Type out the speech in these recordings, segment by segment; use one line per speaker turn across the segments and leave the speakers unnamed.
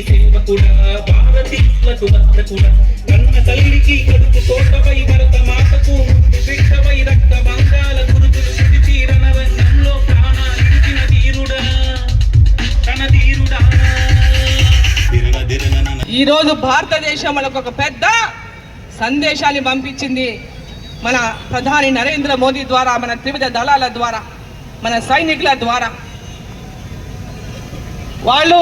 ఈ రోజు భారతీయులకు కన్న తల్లికి కడుపు తోటపై భరత మాతకు రక్త బంగాల గురుతులు రంగంలో ప్రాణాలిచ్చిన తీరుడా తన
తీరుడా భారతదేశం మనకు ఒక పెద్ద సందేశాన్ని పంపించింది. మన ప్రధాని నరేంద్ర మోదీ ద్వారా మన త్రివిధ దళాల ద్వారా మన సైనికుల ద్వారా. వాళ్ళు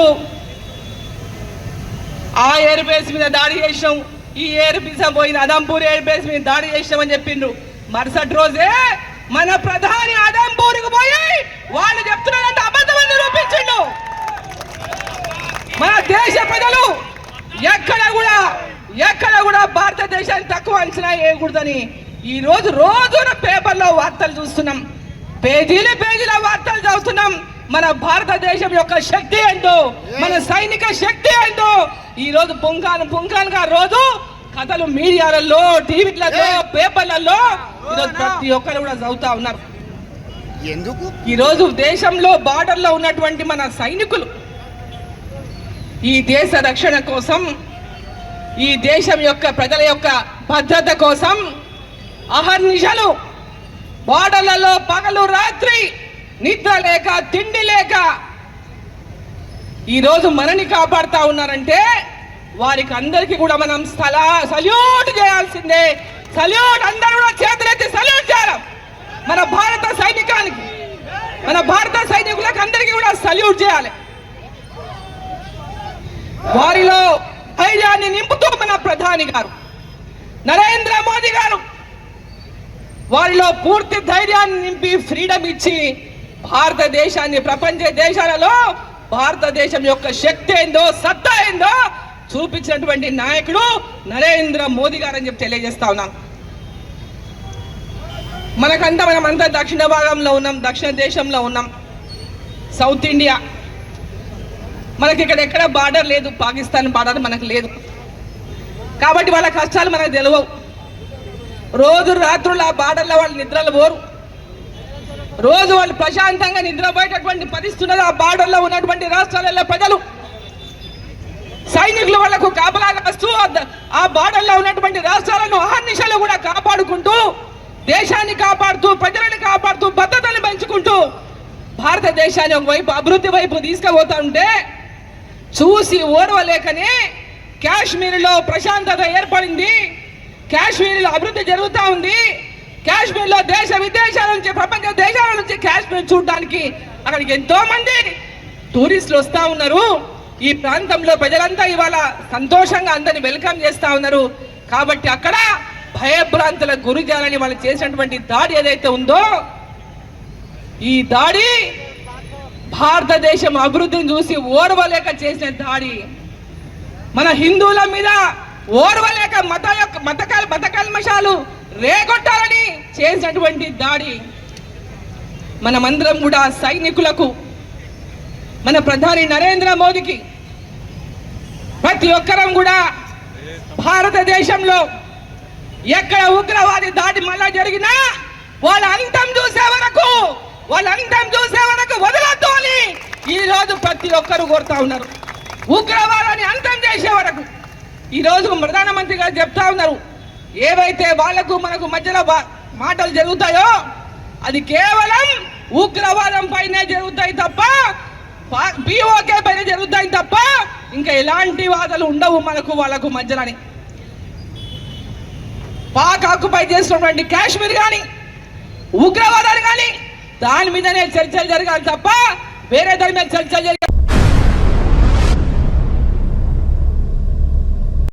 ఆ ఎయిర్ బేస్ మీద దాడి చేసాం ఈ ఎయిర్ బేస్ పోయిన అదంపూర్ ఎయిర్ బేస్ మీద దాడి చేసామని చెప్పిండ్రు. మరుసటి రోజే మన ప్రధాని అదంపూర్కి పోయి వాళ్ళు చెప్తున్నారంటే అబద్ధమని నిరూపించిండు. మన దేశ ప్రజలు ఎక్కడ కూడా ఎక్కడ కూడా భారతదేశాన్ని తక్కువ అంచనా వేయకూడదని ఈ రోజు రోజున పేపర్లో వార్తలు చూస్తున్నాం. పేజీలు పేజీల వార్తలు చదువుతున్నాం. మన భారతదేశం యొక్క శక్తి ఏంటో మన సైనిక శక్తి ఏంటో ఈ రోజు పుంకాను పుంకానుగా రోజు కథలు మీడియాలలో టీవీలలో పేపర్లలో ఈరోజు ప్రతి ఒక్కరు కూడా చదువుతా ఉన్నారు.
ఎందుకు?
ఈ రోజు దేశంలో బార్డర్లో ఉన్నటువంటి మన సైనికులు ఈ దేశ రక్షణ కోసం ఈ దేశం యొక్క ప్రజల యొక్క భద్రత కోసం అహర్నిశలు బార్డర్లలో పగలు రాత్రి నిద్ర లేక తిండి లేక ఈరోజు మనని కాపాడుతా ఉన్నారంటే వారికి అందరికీ కూడా మనం స్థలా సల్యూట్ చేయాల్సిందే. సల్యూట్ అందరూ కూడా చేతులెత్తి సల్యూట్ చేయాలి. మన భారత సైనికానికి మన భారత సైనికులకు అందరికీ కూడా సల్యూట్ చేయాలి. వారిలో ధైర్యాన్ని నింపుతూ మన ప్రధాని గారు నరేంద్ర మోదీ గారు వారిలో పూర్తి ధైర్యాన్ని నింపి ఫ్రీడమ్ ఇచ్చి భారతదేశాన్ని ప్రపంచ దేశాలలో భారతదేశం యొక్క శక్తి ఏందో సత్తా ఏందో చూపించినటువంటి నాయకుడు నరేంద్ర మోదీ గారు అని చెప్పి తెలియజేస్తా ఉన్నాను మనకంతా మనం అంతా దక్షిణ భాగంలో ఉన్నాం దక్షిణ దేశంలో ఉన్నాం. South India. మనకి ఇక్కడ ఎక్కడ బార్డర్ లేదు పాకిస్తాన్ బార్డర్ మనకు లేదు. కాబట్టి వాళ్ళ కష్టాలు మనకు తెలియవు రోజు రాత్రులు ఆ బార్డర్లో వాళ్ళు నిద్రలు పోరు. రోజు వాళ్ళు ప్రశాంతంగా నిద్రపోయేటటువంటి పరిస్థితి ఉన్నది ఆ బార్డర్లో ఉన్నటువంటి రాష్ట్రాలలో ప్రజలు. సైనికులు వాళ్ళకు కాపలా వస్తూ ఆ- బార్డర్లో ఉన్నటువంటి రాష్ట్రాలను ఆహర్నిశలు కూడా కాపాడుకుంటూ దేశాన్ని కాపాడుతూ ప్రజలను కాపాడుతూ భద్రతను పెంచుకుంటూ భారతదేశాన్ని ఒకవైపు అభివృద్ధి వైపు తీసుకుపోతా ఉంటే చూసి ఓర్వలేకనే కాశ్మీర్లో ప్రశాంతత ఏర్పడింది. కాశ్మీర్లో అభివృద్ధి జరుగుతూ ఉంది. కాశ్మీర్లో దేశ విదేశాల నుంచి ప్రపంచ దేశాల నుంచి కాశ్మీర్ చూడడానికి అక్కడికి ఎంతో మంది టూరిస్టులు వస్తూ ఉన్నారు. ఈ ప్రాంతంలో ప్రజలంతా ఇవాళ సంతోషంగా అందరిని వెల్కమ్ చేస్తా ఉన్నారు. కాబట్టి అక్కడ భయభ్రాంతుల గురి చేయాలని వాళ్ళు చేసినటువంటి దాడి ఏదైతే ఉందో ఈ దాడి భారతదేశం అభివృద్ధిని చూసి ఓర్వలేక చేసిన దాడి. మన హిందువుల మీద ఓర్వలేక మత యొక్క మత మత కల్మషాలు రేగొట్టాలని చేసినటువంటి దాడి మనమందరం కూడా సైనికులకు మన ప్రధాని నరేంద్ర మోదీకి ప్రతి ఒక్కరం కూడా భారతదేశంలో ఎక్కడ ఉగ్రవాది దాడి మళ్ళా జరిగినా వాళ్ళ అంతం చూసే వరకు వాళ్ళ అంతం చూసే వరకు వదలొద్దు అని ఈ రోజు ప్రతి ఒక్కరు కోరుతా ఉన్నారు. ఉగ్రవాదాన్ని అంతం చేసే వరకు. ఈ రోజు ప్రధానమంత్రి గారు చెప్తా ఉన్నారు ఏవైతే వాళ్ళకు మనకు మధ్యలో మాటలు జరుగుతాయో అది కేవలం ఉగ్రవాదం పైనే జరుగుతాయి తప్ప పిఓకే పైన జరుగుతాయి తప్ప ఇంకా ఎలాంటి వాదలు ఉండవు మనకు వాళ్ళకు మధ్యలోని. పాక్ ఆక్యుపై చేస్తున్నటువంటి కాశ్మీర్ కానీ ఉగ్రవాదాలు కానీ దాని మీదనే చర్చలు జరగాలి తప్ప వేరే దాని మీద చర్చలు జరగాలి